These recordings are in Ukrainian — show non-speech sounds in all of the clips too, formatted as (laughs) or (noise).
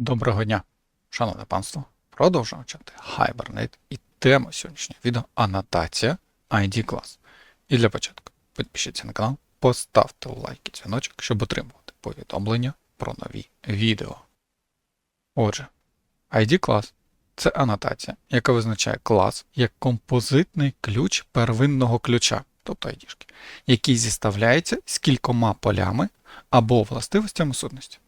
Доброго дня, шановне панство. Продовжуємо вчати Hibernate і тема сьогоднішнього відео анотація ID клас. І для початку підпишіться на канал, поставте лайк і дзвіночок, щоб отримувати повідомлення про нові відео. Отже, ID клас це анотація, яка визначає клас як композитний ключ первинного ключа, тобто ID, який зіставляється з кількома полями або властивостями сутності.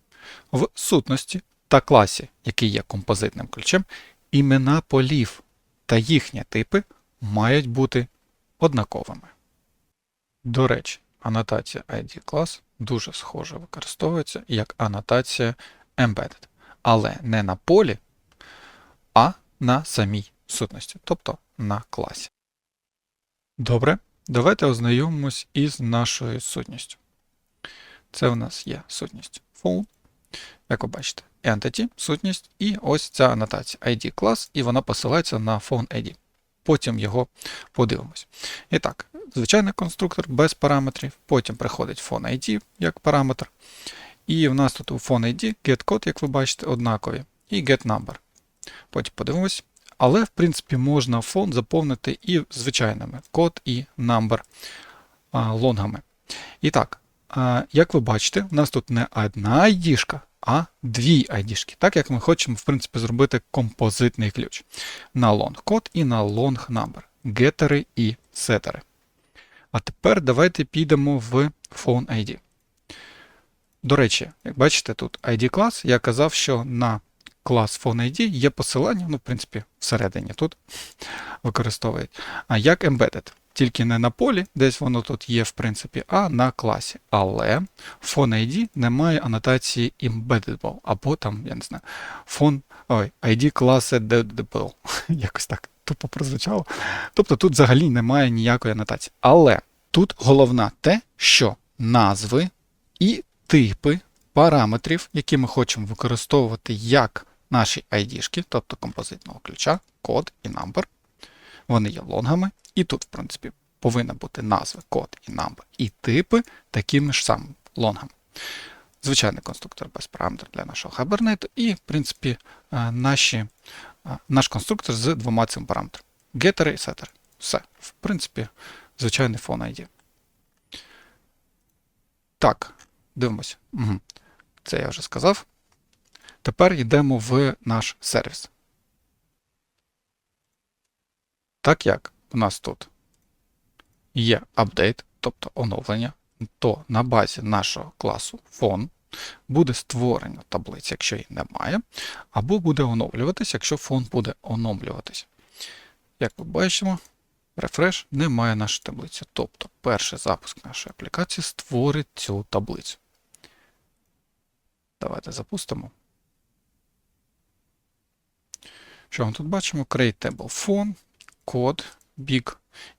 В сутності та класі, який є композитним ключем, імена полів та їхні типи мають бути однаковими. До речі, анотація ID клас дуже схоже використовується як анотація embedded, але не на полі, а на самій сутності, тобто на класі. Добре, давайте ознайомимось із нашою сутністю. Це у нас є сутність phone, як ви бачите, entity, сутність, і ось ця анотація ID клас, і вона посилається на phone ID. Потім його подивимось. І так, звичайний конструктор без параметрів, потім приходить phone ID як параметр. І в нас тут у phone ID getCode, як ви бачите, однакові, і getNumber. Потім подивимось. Але, в принципі, можна фон заповнити і звичайними код і number лонгами. І так, як ви бачите, у нас тут не одна ID, а дві ID, так як ми хочемо, в принципі, зробити композитний ключ на long код і на long number, гетери і сетери. А тепер давайте підемо в phone ID. До речі, як бачите, тут ID клас, я казав, що на клас PhoneID є посилання, ну, в принципі, всередині тут використовують, а як embedded. Тільки не на полі, десь воно тут є, в принципі, а на класі. Але в PhoneID немає анотації embeddable, або там, я не знаю, phone, ой, ID класи deadable. (laughs) Якось так тупо прозвучало. Тобто тут взагалі немає ніякої анотації. Але тут головне те, що назви і типи параметрів, які ми хочемо використовувати як наші ID, тобто композитного ключа, код і number, вони є лонгами. І тут, в принципі, повинна бути назва, код і number, і типи такими ж самими лонгами. Звичайний конструктор без параметрів для нашого Hibernate, і, в принципі, наші, наш конструктор з двома цими параметрами. Getter і setter. Все. В принципі, звичайний фон ID. Так, дивимося. Угу. Це я вже сказав. Тепер йдемо в наш сервіс. Так як у нас тут є апдейт, тобто оновлення, то на базі нашого класу фон буде створена таблиця, якщо її немає, або буде оновлюватися, якщо фон буде оновлюватися. Як ми бачимо, Refresh немає нашої таблиці. Тобто перший запуск нашої аплікації створить цю таблицю. Давайте запустимо. Що ми тут бачимо? Create table phone, код, big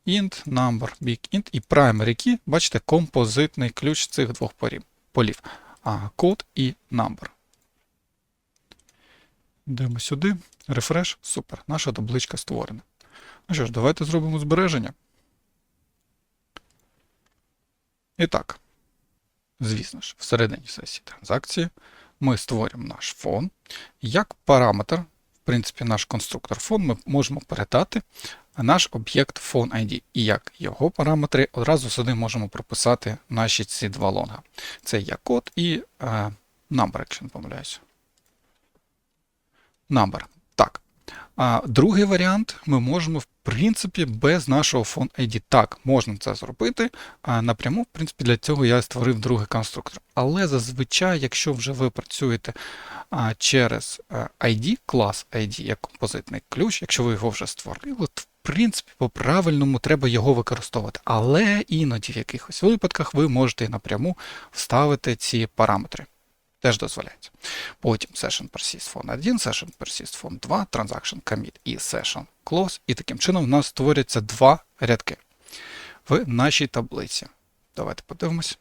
int, number, big int і primary key, бачите, композитний ключ цих двох полів. А, код і number. Йдемо сюди. Refresh. Супер. Наша табличка створена. Ну що ж, давайте зробимо збереження. І так, звісно ж, всередині сесії транзакції ми створюємо наш фон. Як параметр, в принципі, наш конструктор фон, ми можемо передати наш об'єкт PhoneID. І як його параметри, одразу сюди можемо прописати наші ці два лонга. Це є код і е, number, якщо не помиляюся. Number. Так. А другий варіант ми можемо, в принципі, без нашого PhoneID. Так, можна це зробити. Напряму, в принципі, для цього я створив другий конструктор. Але зазвичай, якщо вже ви працюєте через ID, клас ID як композитний ключ, якщо ви його вже створили, то в принципі, по-правильному треба його використовувати. Але іноді в якихось випадках ви можете напряму вставити ці параметри. Теж дозволяється. Потім session persist phone 1, session persist phone 2, transaction commit і session close. І таким чином в нас створюється два рядки в нашій таблиці. Давайте подивимось.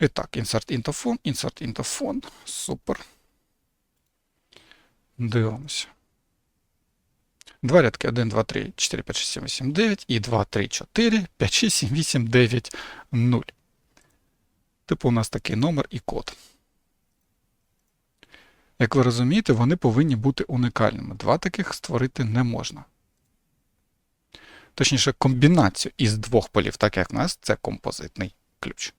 І так, insert into phone, insert into phone. Супер. Дивимося. Два рядки 1, 2, 3, 4, 5, 6, 7, 8, 9 і 2, 3, 4, 5, 6, 7, 8, 9, 0. Типу у нас такий номер і код. Як ви розумієте, вони повинні бути уникальними. Два таких створити не можна. Точніше, комбінацію із двох полів, так як в нас це композитний ключ.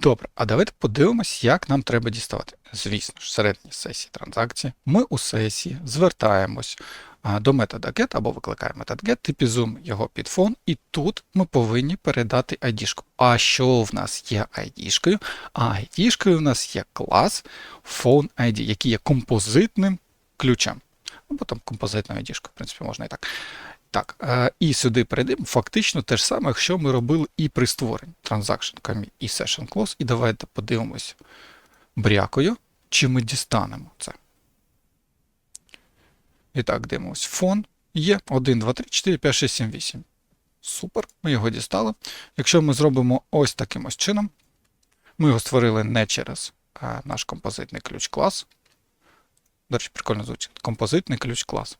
Добре, а давайте подивимось, як нам треба діставати. Звісно ж, середній сесії транзакції. Ми у сесії звертаємось до метода get або викликаємо метод get, типізуємо його під фон, і тут ми повинні передати ID-шку. А що в нас є ID-шкою? А ID-шкою в нас є клас phone ID, який є композитним ключем. Або там композитною ID-шкою, в принципі, можна і так. Так, е, і сюди перейдемо фактично те ж саме, що ми робили і при створенні Transaction Commit і Session Close. І давайте подивимось брякою, чи ми дістанемо це. І так, дивимось. Фон є 1, 2, 3, 4, 5, 6, 7, 8. Супер, ми його дістали. Якщо ми зробимо ось таким ось чином, ми його створили не через а, наш композитний ключ клас. До речі, прикольно звучить. Композитний ключ клас.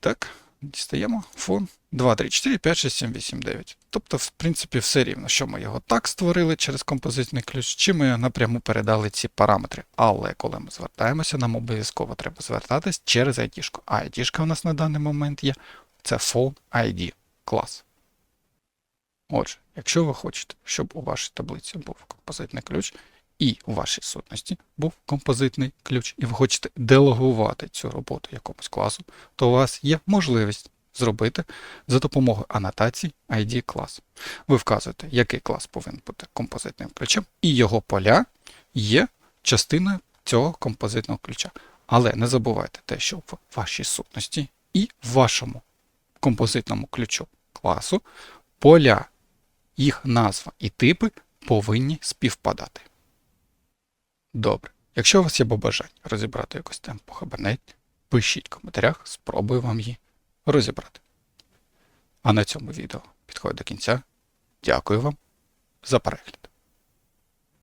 Так, дістаємо фон 2, 3, 4, 5, 6, 7, 8, 9. Тобто, в принципі, все рівно, що ми його так створили через композитний ключ, чи ми напряму передали ці параметри. Але коли ми звертаємося, нам обов'язково треба звертатись через ID-шку. А ID-шка у нас на даний момент є це phone ID клас. Отже, якщо ви хочете, щоб у вашій таблиці був композитний ключ, і у вашій сутності був композитний ключ, і ви хочете делегувати цю роботу якомусь класу, то у вас є можливість зробити за допомогою анотації ID клас. Ви вказуєте, який клас повинен бути композитним ключем, і його поля є частиною цього композитного ключа. Але не забувайте те, що в вашій сутності і в вашому композитному ключу класу поля, їх назва і типи повинні співпадати. Добре. Якщо у вас є бажання розібрати якусь тему по Хабернеті, пишіть в коментарях, спробую вам її розібрати. А на цьому відео підходить до кінця. Дякую вам за перегляд.